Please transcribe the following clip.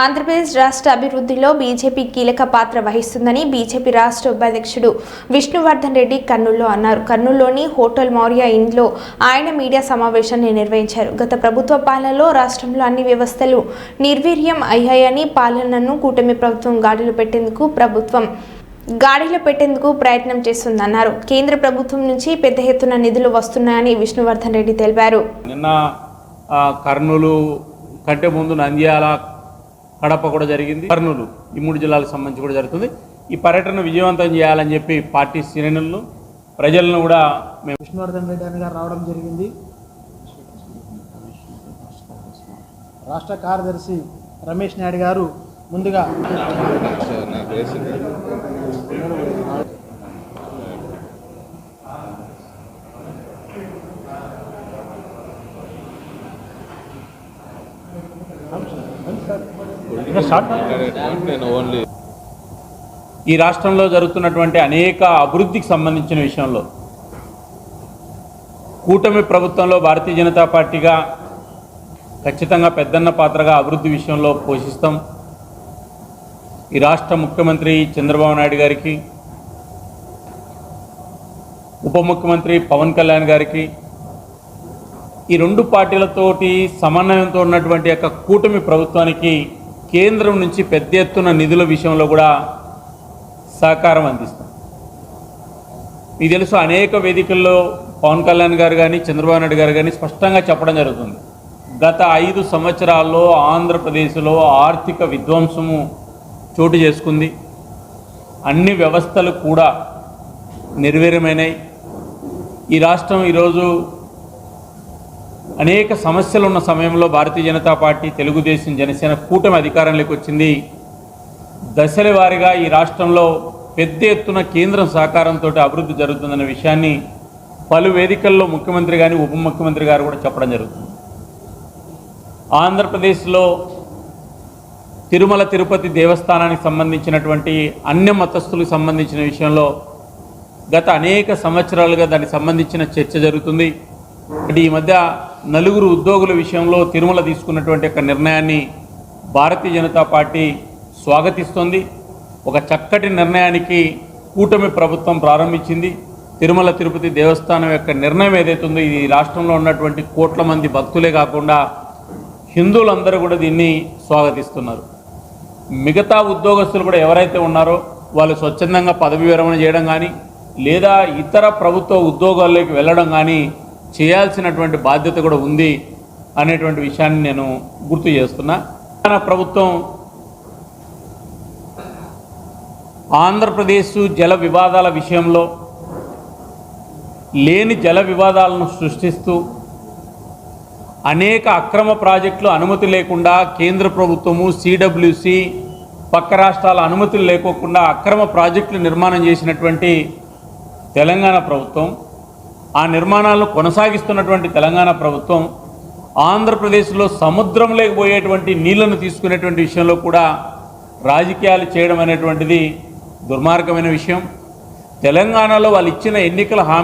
ఆంధ్రప్రదేశ్ రాష్ట్ర అభివృద్ధిలో బీజేపీ కీలక పాత్ర వహిస్తుందని బీజేపీ రాష్ట్ర ఉపాధ్యక్షుడు విష్ణువర్ధన్ రెడ్డి కర్నూలులో అన్నారు. కర్నూలులోని హోటల్ మౌర్య ఇండ్లో ఆయన మీడియా సమావేశాన్ని నిర్వహించారు. గత ప్రభుత్వ పాలనలో రాష్ట్రంలో అన్ని వ్యవస్థలు నిర్వీర్యం అయ్యాయని పాలనను కూటమి ప్రభుత్వం గాడిలో పెట్టేందుకు ప్రభుత్వం గాడిలో పెట్టేందుకు ప్రయత్నం చేస్తుందన్నారు. కేంద్ర ప్రభుత్వం నుంచి పెద్ద ఎత్తున నిధులు వస్తున్నాయని విష్ణువర్ధన్ రెడ్డి తెలిపారు. నిన్న కర్నూలు కంటే ముందు నంద్యాల కడప కూడా జరిగింది. కర్నూలు ఈ మూడు జిల్లాలకు సంబంధించి కూడా జరుగుతుంది. ఈ పర్యటన విజయవంతం చేయాలని చెప్పి పార్టీ శ్రేణులను ప్రజలను కూడా మేము విష్ణువర్ధన్ రెడ్డి అని గారు రావడం జరిగింది. రాష్ట్ర కార్యదర్శి రమేష్ నాయుడు గారు ముందుగా ఈ రాష్ట్రంలో జరుగుతున్నటువంటి అనేక అభివృద్ధికి సంబంధించిన విషయంలో కూటమి ప్రభుత్వంలో భారతీయ జనతా పార్టీగా ఖచ్చితంగా పెద్దన్న పాత్రగా అభివృద్ధి విషయంలో పోషిస్తాం. ఈ రాష్ట్ర ముఖ్యమంత్రి చంద్రబాబు నాయుడు గారికి ఉప ముఖ్యమంత్రి పవన్ కళ్యాణ్ గారికి ఈ రెండు పార్టీలతోటి సమన్వయంతో ఉన్నటువంటి యొక్క కూటమి ప్రభుత్వానికి కేంద్రం నుంచి పెద్ద ఎత్తున నిధుల విషయంలో కూడా సహకారం అందిస్తాం. మీకు తెలుసు అనేక వేదికల్లో పవన్ కళ్యాణ్ గారు కానీ చంద్రబాబు నాయుడు గారు కానీ స్పష్టంగా చెప్పడం జరుగుతుంది. గత ఐదు సంవత్సరాల్లో ఆంధ్రప్రదేశ్లో ఆర్థిక విధ్వంసము చోటు చేసుకుంది. అన్ని వ్యవస్థలు కూడా నిర్వీర్యమైనాయి ఈ రాష్ట్రం ఈరోజు అనేక సమస్యలు ఉన్న సమయంలో భారతీయ జనతా పార్టీ తెలుగుదేశం జనసేన కూటమి అధికారంలోకి వచ్చింది. దశల వారీగా ఈ రాష్ట్రంలో పెద్ద ఎత్తున కేంద్రం సహకారంతో అభివృద్ధి జరుగుతుందన్న విషయాన్ని పలు వేదికల్లో ముఖ్యమంత్రి కానీ ఉప ముఖ్యమంత్రి గారు కూడా చెప్పడం జరుగుతుంది. ఆంధ్రప్రదేశ్లో తిరుమల తిరుపతి దేవస్థానానికి సంబంధించినటువంటి అన్య మతస్థులకు సంబంధించిన విషయంలో గత అనేక సంవత్సరాలుగా దానికి సంబంధించిన చర్చ జరుగుతుంది. అంటే ఈ మధ్య నలుగురు ఉద్యోగుల విషయంలో తిరుమల తీసుకున్నటువంటి ఒక నిర్ణయాన్ని భారతీయ జనతా పార్టీ స్వాగతిస్తుంది. ఒక చక్కటి నిర్ణయానికి కూటమి ప్రభుత్వం ప్రారంభించింది. తిరుమల తిరుపతి దేవస్థానం యొక్క నిర్ణయం ఏదైతే ఉందో ఇది రాష్ట్రంలో ఉన్నటువంటి కోట్ల మంది భక్తులే కాకుండా హిందువులందరూ కూడా దీన్ని స్వాగతిస్తున్నారు. మిగతా ఉద్యోగస్తులు కూడా ఎవరైతే ఉన్నారో వాళ్ళు స్వచ్ఛందంగా పదవి విరమణ చేయడం కానీ లేదా ఇతర ప్రభుత్వ ఉద్యోగాల్లోకి వెళ్ళడం కానీ చేయాల్సినటువంటి బాధ్యత కూడా ఉంది అనేటువంటి విషయాన్ని నేను గుర్తు చేస్తున్నా. తెలంగాణ ప్రభుత్వం ఆంధ్రప్రదేశ్ జల వివాదాల విషయంలో లేని జల వివాదాలను సృష్టిస్తూ అనేక అక్రమ ప్రాజెక్టులు అనుమతి లేకుండా కేంద్ర ప్రభుత్వము సిడబ్ల్యూసి పక్క రాష్ట్రాల అనుమతులు లేకోకుండా అక్రమ ప్రాజెక్టులు నిర్మాణం చేసినటువంటి తెలంగాణ ప్రభుత్వం ఆ నిర్మాణాలను కొనసాగిస్తున్నటువంటి తెలంగాణ ప్రభుత్వం ఆంధ్రప్రదేశ్లో సముద్రంలోకి పోయేటువంటి నీళ్ళను తీసుకునేటువంటి విషయంలో కూడా రాజకీయాలు చేయడం అనేటువంటిది దుర్మార్గమైన విషయం. తెలంగాణలో వాళ్ళు ఇచ్చిన ఎన్నికల హామీ